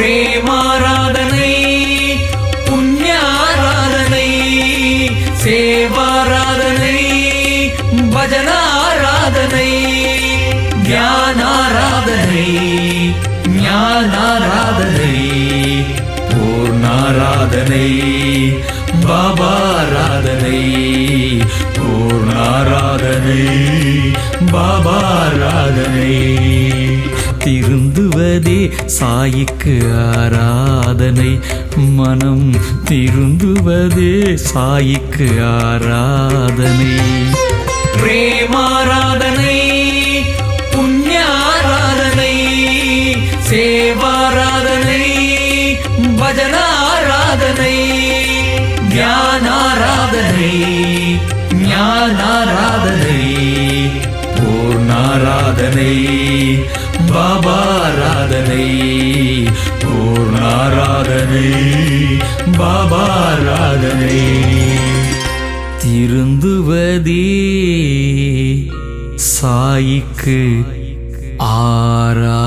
பிரேமாராதனை புண்ணியாராதனை சேவாராதனை பஜனாராதனை ஞானாராதனை ஞானாராதனை பூர்ணாராதனை பாபாராதனை பூர்ணாராதனை பாபாராதனை. திருந்துவதே சாய்க்கு ஆராதனை. மனம் திருந்துவதே சாய்க்கு ஆராதனை. பிரேமாராதனை புண்ணியாராதனை சேவாராதனை பஜனாராதனை ஞானாராதனை ஞானாராதனை பூர்ணாராதனை. பாபாராதனை பூர்ணாராதனை பாபாராதனை. திருந்துவதே சாயிக்கு ஆரா